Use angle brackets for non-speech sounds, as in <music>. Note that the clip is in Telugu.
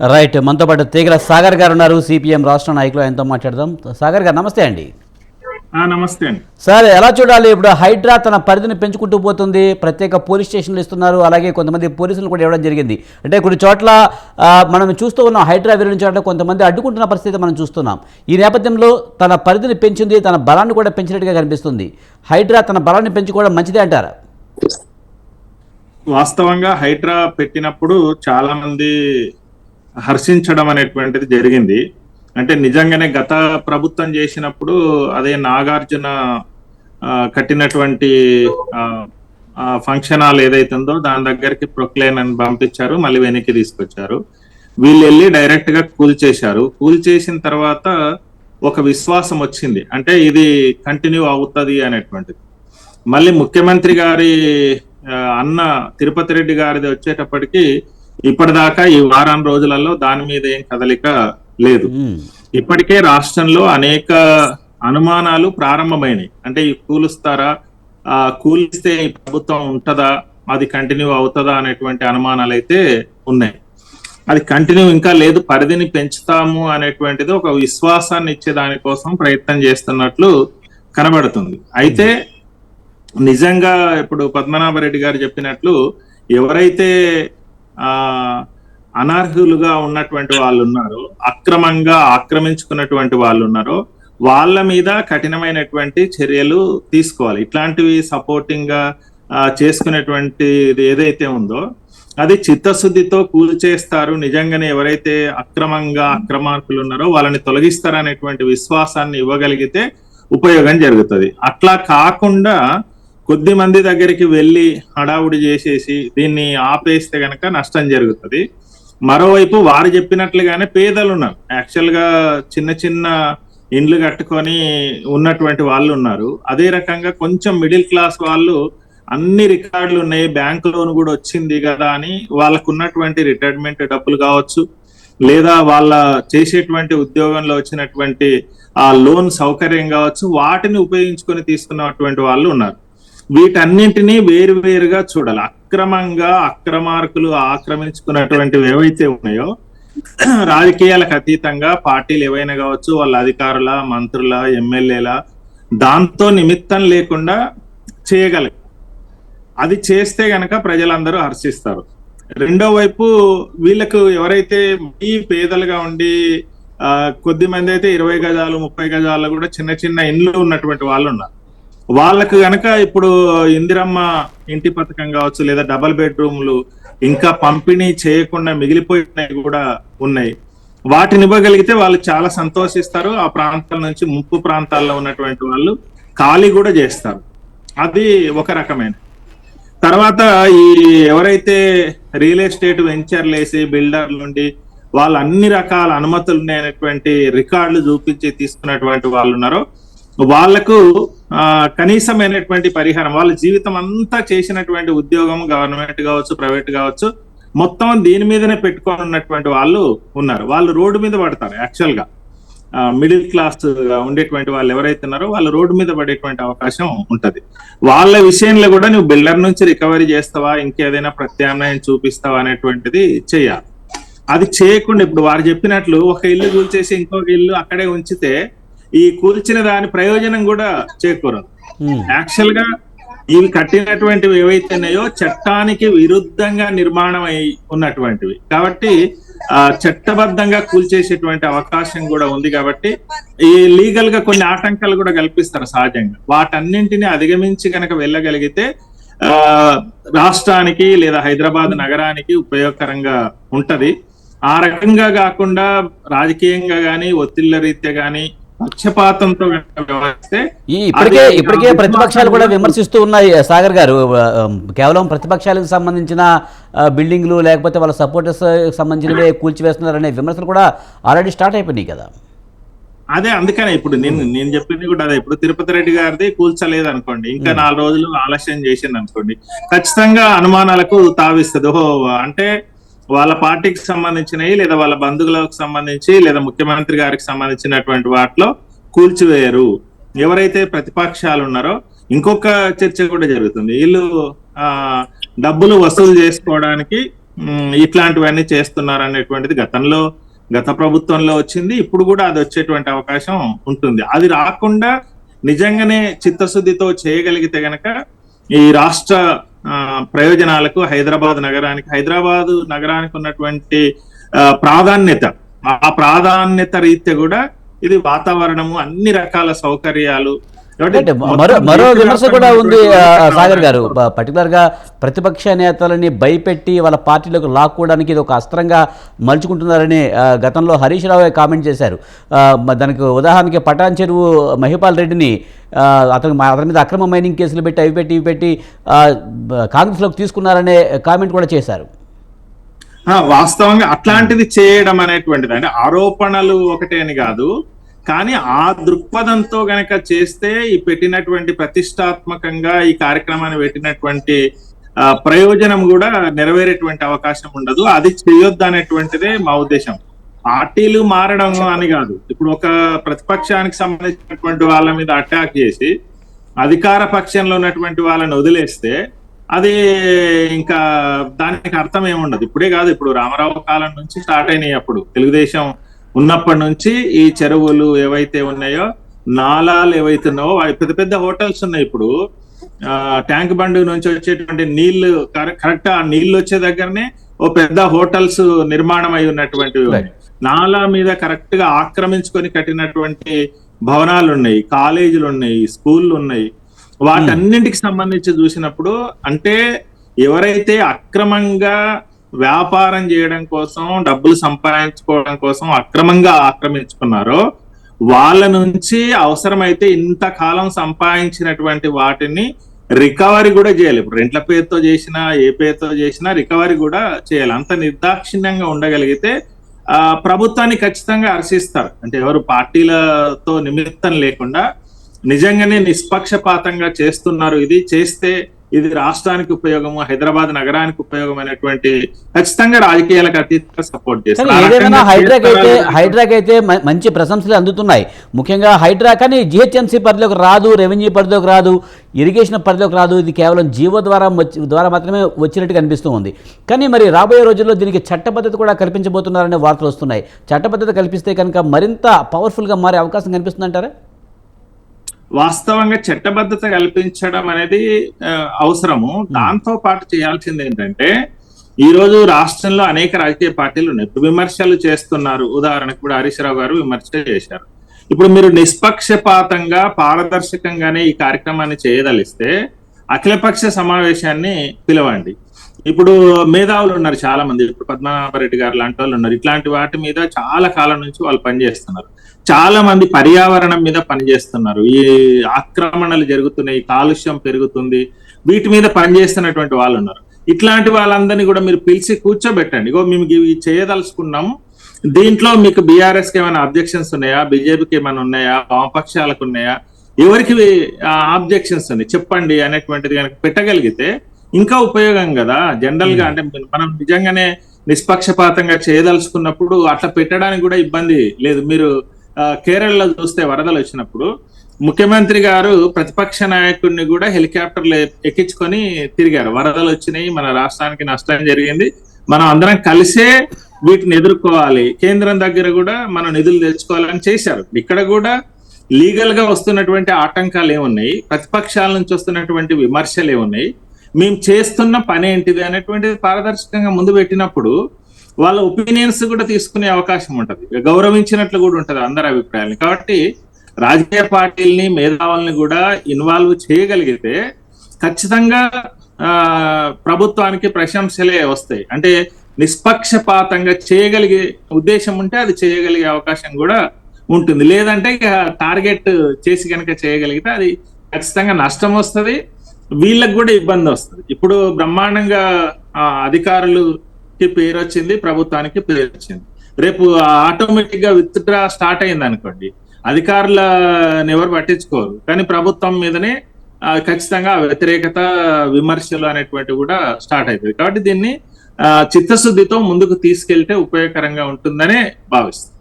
రైట్ మనతో పాటు తీగల సాగర్ గారు ఉన్నారు. సిపిఎం రాష్ట్ర నాయకులు ఆయనతో మాట్లాడదాం. సాగర్ గారు నమస్తే అండి. నమస్తే అండి. సార్ ఎలా చూడాలి? ఇప్పుడు హైడ్రా తన పరిధిని పెంచుకుంటూ పోతుంది. ప్రత్యేక పోలీస్ స్టేషన్లు ఇస్తున్నారు. అలాగే కొంతమంది పోలీసులు కూడా ఇవ్వడం జరిగింది. అంటే కొన్ని చోట్ల మనం చూస్తూ ఉన్నాం హైడ్రా వెళ్ళిన చోట కొంతమంది అడ్డుకుంటున్న పరిస్థితి మనం చూస్తున్నాం. ఈ నేపథ్యంలో తన పరిధిని పెంచింది తన బలాన్ని కూడా పెంచినట్టుగా కనిపిస్తుంది. హైడ్రా తన బలాన్ని పెంచుకోవడం మంచిదే అంటారా? వాస్తవంగా హైడ్రా పెట్టినప్పుడు చాలా మంది హర్షించడం అనేటువంటిది జరిగింది. అంటే నిజంగానే గత ప్రభుత్వం చేసినప్పుడు అదే నాగార్జున కట్టినటువంటి ఫంక్షన్ హాల్ ఏదైతుందో దాని దగ్గరికి ప్రొక్లైన్ అని పంపించారు మళ్ళీ వెనక్కి తీసుకొచ్చారు. వీళ్ళు వెళ్ళి డైరెక్ట్గా కూల్ చేశారు. కూల్ చేసిన తర్వాత ఒక విశ్వాసం వచ్చింది. అంటే ఇది కంటిన్యూ అవుతుంది అనేటువంటిది. మళ్ళీ ముఖ్యమంత్రి గారి అన్న తిరుపతి రెడ్డి గారిది వచ్చేటప్పటికి ఇప్పటిదాకా ఈ వారం రోజులలో దాని మీద ఏం కదలిక లేదు. ఇప్పటికే రాష్ట్రంలో అనేక అనుమానాలు ప్రారంభమైనాయి. అంటే ఈ కూలుస్తారా ఆ కూలిస్తే ఈ ప్రభుత్వం ఉంటదా అది కంటిన్యూ అవుతుందా అనేటువంటి అనుమానాలు అయితే ఉన్నాయి. అది కంటిన్యూ ఇంకా లేదు పరిధిని పెంచుతాము అనేటువంటిది ఒక విశ్వాసాన్ని ఇచ్చే దానికోసం ప్రయత్నం చేస్తున్నట్లు కనబడుతుంది. అయితే నిజంగా ఇప్పుడు పద్మనాభరెడ్డి గారు చెప్పినట్లు ఎవరైతే అనర్హులుగా ఉన్నటువంటి వాళ్ళు ఉన్నారు అక్రమంగా ఆక్రమించుకున్నటువంటి వాళ్ళు ఉన్నారో వాళ్ళ మీద కఠినమైనటువంటి చర్యలు తీసుకోవాలి. ఇట్లాంటివి సపోర్టింగ్గా చేసుకునేటువంటి ఏదైతే ఉందో అది చిత్తశుద్ధితో కూలి చేస్తారు నిజంగానే ఎవరైతే అక్రమంగా అక్రమార్కులు ఉన్నారో వాళ్ళని తొలగిస్తారనేటువంటి విశ్వాసాన్ని ఇవ్వగలిగితే ఉపయోగం జరుగుతుంది. అట్లా కాకుండా కొద్ది మంది దగ్గరికి వెళ్ళి హడావుడి చేసేసి దీన్ని ఆపేస్తే గనక నష్టం జరుగుతుంది. మరోవైపు వారు చెప్పినట్లుగానే పేదలు ఉన్నారు. యాక్చువల్గా చిన్న చిన్న ఇండ్లు కట్టుకొని ఉన్నటువంటి వాళ్ళు ఉన్నారు. అదే రకంగా కొంచెం మిడిల్ క్లాస్ వాళ్ళు అన్ని రికార్డులు ఉన్నాయి. బ్యాంక్ లోన్ కూడా వచ్చింది కదా అని వాళ్ళకు ఉన్నటువంటి రిటైర్మెంట్ డబ్బులు కావచ్చు లేదా వాళ్ళ చేసేటువంటి ఉద్యోగంలో వచ్చినటువంటి ఆ లోన్ సౌకర్యం కావచ్చు వాటిని ఉపయోగించుకొని తీసుకున్నటువంటి వాళ్ళు ఉన్నారు. వీటన్నింటినీ వేరు వేరుగా చూడాలి. అక్రమంగా అక్రమార్కులు ఆక్రమించుకున్నటువంటివి ఏవైతే ఉన్నాయో <clears throat> రాజకీయాలకు అతీతంగా పార్టీలు ఏవైనా కావచ్చు వాళ్ళ అధికారుల మంత్రుల ఎమ్మెల్యేల దాంతో నిమిత్తం లేకుండా చేయగలి అది చేస్తే గనక ప్రజలందరూ హర్షిస్తారు. రెండో వైపు వీళ్ళకు ఎవరైతే మరీ పేదలుగా ఉండి ఆ కొద్ది మంది అయితే ఇరవై గజాలు ముప్పై గజాలు కూడా చిన్న చిన్న ఇండ్లు ఉన్నటువంటి వాళ్ళు ఉన్నారు వాళ్ళకు గనక ఇప్పుడు ఇందిరమ్మ ఇంటి పథకం కావచ్చు లేదా డబల్ బెడ్రూమ్లు ఇంకా పంపిణీ చేయకుండా మిగిలిపోయినవి కూడా ఉన్నాయి. వాటిని ఇవ్వగలిగితే వాళ్ళు చాలా సంతోషిస్తారు. ఆ ప్రాంతాల నుంచి ముప్పు ప్రాంతాల్లో ఉన్నటువంటి వాళ్ళు ఖాళీ కూడా చేస్తారు. అది ఒక రకమైన. తర్వాత ఈ ఎవరైతే రియల్ ఎస్టేట్ వెంచర్లు వేసి బిల్డర్లు నుండి వాళ్ళు అన్ని రకాల అనుమతులు ఉన్నాయనేటువంటి రికార్డులు చూపించి తీసుకున్నటువంటి వాళ్ళు ఉన్నారో వాళ్ళకు ఆ కనీసమైనటువంటి పరిహారం వాళ్ళ జీవితం అంతా చేసినటువంటి ఉద్యోగం గవర్నమెంట్ కావచ్చు ప్రైవేట్ కావచ్చు మొత్తం దీని మీదనే పెట్టుకొని ఉన్నటువంటి వాళ్ళు ఉన్నారు. వాళ్ళు రోడ్డు మీద పడతారు యాక్చువల్గా. మిడిల్ క్లాస్ ఉండేటువంటి వాళ్ళు ఎవరైతే ఉన్నారో వాళ్ళు రోడ్డు మీద పడేటువంటి అవకాశం ఉంటది. వాళ్ళ విషయంలో కూడా నువ్వు బిల్డర్ నుంచి రికవరీ చేస్తావా ఇంకేదైనా ప్రత్యామ్నాయం చూపిస్తావా అనేటువంటిది చేయాలి. అది చేయకుండా ఇప్పుడు వారు చెప్పినట్లు ఒక ఇల్లు కూల్చేసి ఇంకొక ఇల్లు అక్కడే ఉంచితే ఈ కూల్చిన దాని ప్రయోజనం కూడా చేకూరదు. యాక్చువల్గా ఇవి కట్టినటువంటివి ఏవైతే ఉన్నాయో చట్టానికి విరుద్ధంగా నిర్మాణం అయి ఉన్నటువంటివి. కాబట్టి ఆ చట్టబద్ధంగా కూల్చేసేటువంటి అవకాశం కూడా ఉంది కాబట్టి ఈ లీగల్గా కొన్ని ఆటంకాలు కూడా కల్పిస్తారు సహజంగా. వాటన్నింటిని అధిగమించి కనుక వెళ్ళగలిగితే ఆ రాష్ట్రానికి లేదా హైదరాబాద్ నగరానికి ఉపయోగకరంగా ఉంటది. ఆ రకంగా కాకుండా రాజకీయంగా గాని ఒత్తిళ్ళ రీత్యా గాని పక్షపాతంతో వ్యవహరిస్తే ఈ ఇప్పటికే ఇప్పటికే ప్రతిపక్షాలు కూడా విమర్శిస్తూ ఉన్నాయి. సాగర్ గారు కేవలం ప్రతిపక్షాలకు సంబంధించిన బిల్డింగ్లు లేకపోతే వాళ్ళ సపోర్టర్స్ సంబంధించినవే కూల్చివేస్తున్నారనే విమర్శలు కూడా ఆల్రెడీ స్టార్ట్ అయిపోయినాయి కదా. అదే అందుకనే ఇప్పుడు నేను నేను చెప్పింది కూడా అదే. ఇప్పుడు తిరుపతి రెడ్డి గారిది కూల్చలేదు అనుకోండి ఇంకా నాలుగు రోజులు ఆలస్యం చేసింది అనుకోండి ఖచ్చితంగా అనుమానాలకు తావిస్తుంది. ఓహో అంటే వాళ్ళ పార్టీకి సంబంధించినవి లేదా వాళ్ళ బంధువులకు సంబంధించి లేదా ముఖ్యమంత్రి గారికి సంబంధించినటువంటి వాటిలో కూల్చివేయరు. ఎవరైతే ప్రతిపక్షాలు ఉన్నారో ఇంకొక చర్చ కూడా జరుగుతుంది. వీళ్ళు ఆ డబ్బులు వసూలు చేసుకోవడానికి ఇట్లాంటివన్నీ చేస్తున్నారు అనేటువంటిది గతంలో గత ప్రభుత్వంలో వచ్చింది. ఇప్పుడు కూడా అది వచ్చేటువంటి అవకాశం ఉంటుంది. అది రాకుండా నిజంగానే చిత్తశుద్ధితో చేయగలిగితే గనక ఈ రాష్ట్ర ప్రయోజనాలకు హైదరాబాద్ నగరానికి హైదరాబాద్ నగరానికి ఉన్నటువంటి ఆ, ప్రాధాన్యత. ఆ ప్రాధాన్యత రీత్యా కూడా ఇది వాతావరణము అన్ని రకాల సౌకర్యాలు మరో మరో విమర్శ కూడా ఉంది సాగర్ గారు. ప- పర్టికులర్గా ప్రతిపక్ష నేతలని భయపెట్టి వాళ్ళ పార్టీలోకి లాక్కోవడానికి ఇది ఒక అస్త్రంగా మలుచుకుంటున్నారని గతంలో హరీష్ రావు కామెంట్ చేశారు. దానికి ఉదాహరణకి పటాన్ చెరువు మహిపాల్ రెడ్డిని అతను అతని మీద అక్రమ మైనింగ్ కేసులు పెట్టి అవి పెట్టి ఇవి పెట్టి కాంగ్రెస్లోకి తీసుకున్నారనే కామెంట్ కూడా చేశారు. వాస్తవంగా అట్లాంటిది చేయడం అనేటువంటిది. అంటే ఆరోపణలు ఒకటే అని కాదు. కానీ ఆ దృక్పథంతో గనక చేస్తే ఈ పెట్టినటువంటి ప్రతిష్టాత్మకంగా ఈ కార్యక్రమాన్ని పెట్టినటువంటి ప్రయోజనం కూడా నెరవేరేటువంటి అవకాశం ఉండదు. అది చేయొద్దు అనేటువంటిదే మా ఉద్దేశం. పార్టీలు మారడం అని కాదు. ఇప్పుడు ఒక ప్రతిపక్షానికి సంబంధించినటువంటి వాళ్ళ మీద అటాక్ చేసి అధికార పక్షంలో ఉన్నటువంటి వాళ్ళని వదిలేస్తే అది ఇంకా దానికి అర్థం ఏముండదు. ఇప్పుడే కాదు ఇప్పుడు రామారావు కాలం నుంచి స్టార్ట్ అయినాయి అప్పుడు. తెలుగుదేశం ఉన్నప్పటి నుంచి ఈ చెరువులు ఏవైతే ఉన్నాయో నాలాలు ఏవైతే ఉన్నాయో పెద్ద పెద్ద హోటల్స్ ఉన్నాయి ఇప్పుడు. ట్యాంక్ బండ్ నుంచి వచ్చేటువంటి నీళ్ళు కరెక్ట్ ఆ నీళ్ళు వచ్చే దగ్గరనే ఓ పెద్ద హోటల్స్ నిర్మాణం అయి ఉన్నటువంటివి. నాలా మీద కరెక్ట్గా ఆక్రమించుకొని కట్టినటువంటి భవనాలు ఉన్నాయి కాలేజీలు ఉన్నాయి స్కూళ్ళు ఉన్నాయి. వాటన్నింటికి సంబంధించి చూసినప్పుడు అంటే ఎవరైతే అక్రమంగా వ్యాపారం చేయడం కోసం డబ్బులు సంపాదించుకోవడం కోసం అక్రమంగా ఆక్రమించుకున్నారో వాళ్ళ నుంచి అవసరమైతే ఇంతకాలం సంపాదించినటువంటి వాటిని రికవరీ కూడా చేయాలి. ఇప్పుడు రెంట్ల పేరుతో చేసినా ఏ పేరుతో చేసినా రికవరీ కూడా చేయాలి. అంత నిర్దాక్షిణ్యంగా ఉండగలిగితే ఆ ప్రభుత్వాన్ని ఖచ్చితంగా హర్షిస్తారు. అంటే ఎవరు పార్టీలతో నిమిత్తం లేకుండా నిజంగానే నిష్పక్షపాతంగా చేస్తున్నారు. ఇది చేస్తే ఇది రాష్ట్రానికి ఉపయోగము హైదరాబాద్ నగరానికి ఉపయోగమైనటువంటి ఖచ్చితంగా రాజకీయాలకు అతీతంగా సపోర్ట్ చేస్తారు. హైడ్రాకి అయితే? హైడ్రాకి అయితే మంచి ప్రశంసలు అందుతున్నాయి. ముఖ్యంగా హైడ్రా కానీ జిహెచ్ఎంసీ పరిధిలోకి రాదు రెవెన్యూ పరిధిలోకి రాదు ఇరిగేషన్ పరిధిలోకి రాదు. ఇది కేవలం జీవో ద్వారా ద్వారా మాత్రమే వచ్చినట్టు కనిపిస్తూ ఉంది. కానీ మరి రాబోయే రోజుల్లో దీనికి చట్టబద్ధత కూడా కల్పించబోతున్నారనే వార్తలు వస్తున్నాయి. చట్టబద్ధత కల్పిస్తే కనుక మరింత పవర్ఫుల్గా మారే అవకాశం కనిపిస్తుందంటారా? వాస్తవంగా చట్టబద్ధత కల్పించడం అనేది అవసరము. దాంతో పాటు చేయాల్సింది ఏంటంటే ఈ రోజు రాష్ట్రంలో అనేక రాజకీయ పార్టీలు ఉన్నాయి విమర్శలు చేస్తున్నారు. ఉదాహరణకు ఇప్పుడు హరీష్ రావు గారు విమర్శ చేశారు. ఇప్పుడు మీరు నిష్పక్షపాతంగా పారదర్శకంగానే ఈ కార్యక్రమాన్ని చేయదలిస్తే అఖిలపక్ష సమావేశాన్ని పిలవండి. ఇప్పుడు మేధావులు ఉన్నారు చాలా మంది ఇప్పుడు పద్మనాభరెడ్డి గారు లాంటి వాళ్ళు ఉన్నారు. ఇట్లాంటి వాటి మీద చాలా కాలం నుంచి వాళ్ళు పనిచేస్తున్నారు చాలా మంది పర్యావరణం మీద పనిచేస్తున్నారు ఈ ఆక్రమణలు జరుగుతున్నాయి కాలుష్యం పెరుగుతుంది. వీటి మీద పనిచేస్తున్నటువంటి వాళ్ళు ఉన్నారు. ఇట్లాంటి వాళ్ళందరినీ కూడా మీరు పిలిచి కూర్చోబెట్టండి. ఇగో మేము ఇవి చేయదలుచుకున్నాము. దీంట్లో మీకు బీఆర్ఎస్కి ఏమైనా అబ్జెక్షన్స్ ఉన్నాయా? బీజేపీకి ఏమైనా ఉన్నాయా? వామపక్షాలకు ఉన్నాయా? ఎవరికి ఆబ్జెక్షన్స్ ఉన్నాయి? చెప్పండి అనేటువంటిది కనుక పెట్టగలిగితే ఇంకా ఉపయోగం కదా? జనరల్గా అంటే మనం నిజంగానే నిష్పక్షపాతంగా చేయదలుచుకున్నప్పుడు అట్లా పెట్టడానికి కూడా ఇబ్బంది లేదు. మీరు కేరళలో చూస్తే వరదలు వచ్చినప్పుడు ముఖ్యమంత్రి గారు ప్రతిపక్ష నాయకుడిని కూడా హెలికాప్టర్లు ఎక్కించుకొని తిరిగారు. వరదలు వచ్చినాయి మన రాష్ట్రానికి నష్టం జరిగింది. మనం అందరం కలిసే వీటిని ఎదుర్కోవాలి. కేంద్రం దగ్గర కూడా మనం నిధులు తెచ్చుకోవాలని చేశారు. ఇక్కడ కూడా లీగల్గా వస్తున్నటువంటి ఆటంకాలు ఏమున్నాయి? ప్రతిపక్షాల నుంచి వస్తున్నటువంటి విమర్శలు ఏమున్నాయి? మేము చేస్తున్న పని ఏంటిది అనేటువంటిది పారదర్శకంగా ముందు పెట్టినప్పుడు వాళ్ళ ఒపీనియన్స్ కూడా తీసుకునే అవకాశం ఉంటుంది. గౌరవించినట్లు కూడా ఉంటుంది అందరి అభిప్రాయాలు కాబట్టి రాజకీయ పార్టీల్ని మేధావుల్ని కూడా ఇన్వాల్వ్ చేయగలిగితే ఖచ్చితంగా ఆ ప్రభుత్వానికి ప్రశంసలే వస్తాయి. అంటే నిష్పక్షపాతంగా చేయగలిగే ఉద్దేశం ఉంటే అది చేయగలిగే అవకాశం కూడా ఉంటుంది. లేదంటే ఇక టార్గెట్ చేసి కనుక చేయగలిగితే అది ఖచ్చితంగా నష్టం వస్తుంది. వీళ్ళకి కూడా ఇబ్బంది వస్తుంది. ఇప్పుడు బ్రహ్మాండంగా ఆ, అధికారులకి పేరు వచ్చింది ప్రభుత్వానికి పేరు వచ్చింది. రేపు ఆటోమేటిక్గా విత్ డ్రా స్టార్ట్ అయింది అనుకోండి అధికారులను ఎవరు పట్టించుకోరు. కానీ ప్రభుత్వం మీదనే ఖచ్చితంగా వ్యతిరేకత విమర్శలు అనేటువంటివి కూడా స్టార్ట్ అవుతుంది కాబట్టి దీన్ని ఆ, చిత్తశుద్ధితో ముందుకు తీసుకెళ్తే ఉపయోగకరంగా ఉంటుందనే భావిస్తుంది